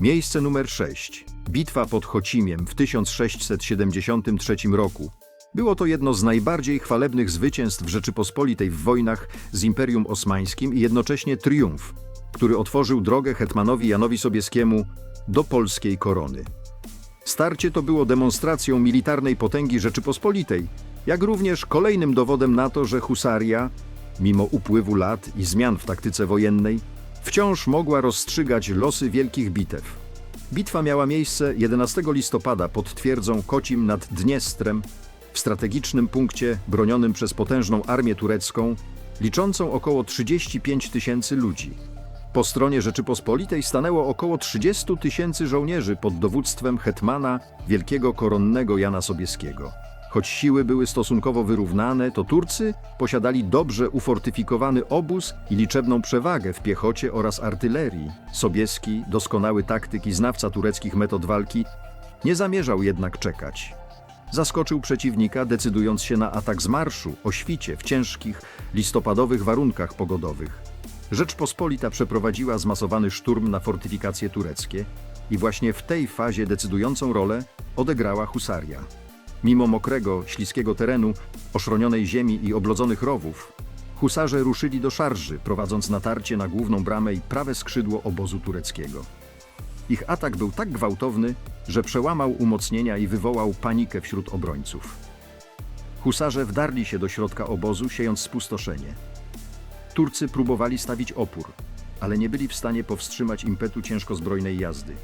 Miejsce numer 6. Bitwa pod Chocimiem w 1673 roku. Było to jedno z najbardziej chwalebnych zwycięstw Rzeczypospolitej w wojnach z Imperium Osmańskim i jednocześnie triumf, który otworzył drogę hetmanowi Janowi Sobieskiemu do polskiej korony. Starcie to było demonstracją militarnej potęgi Rzeczypospolitej, jak również kolejnym dowodem na to, że husaria, mimo upływu lat i zmian w taktyce wojennej, wciąż mogła rozstrzygać losy wielkich bitew. Bitwa miała miejsce 11 listopada pod twierdzą Kocim nad Dniestrem, w strategicznym punkcie bronionym przez potężną armię turecką, liczącą około 35 tysięcy ludzi. Po stronie Rzeczypospolitej stanęło około 30 tysięcy żołnierzy pod dowództwem hetmana wielkiego koronnego Jana Sobieskiego. Choć siły były stosunkowo wyrównane, to Turcy posiadali dobrze ufortyfikowany obóz i liczebną przewagę w piechocie oraz artylerii. Sobieski, doskonały taktyk i znawca tureckich metod walki, nie zamierzał jednak czekać. Zaskoczył przeciwnika, decydując się na atak z marszu o świcie w ciężkich, listopadowych warunkach pogodowych. Rzeczpospolita przeprowadziła zmasowany szturm na fortyfikacje tureckie i właśnie w tej fazie decydującą rolę odegrała husaria. Mimo mokrego, śliskiego terenu, oszronionej ziemi i oblodzonych rowów, husarze ruszyli do szarży, prowadząc natarcie na główną bramę i prawe skrzydło obozu tureckiego. Ich atak był tak gwałtowny, że przełamał umocnienia i wywołał panikę wśród obrońców. Husarze wdarli się do środka obozu, siejąc spustoszenie. Turcy próbowali stawić opór, ale nie byli w stanie powstrzymać impetu ciężkozbrojnej jazdy.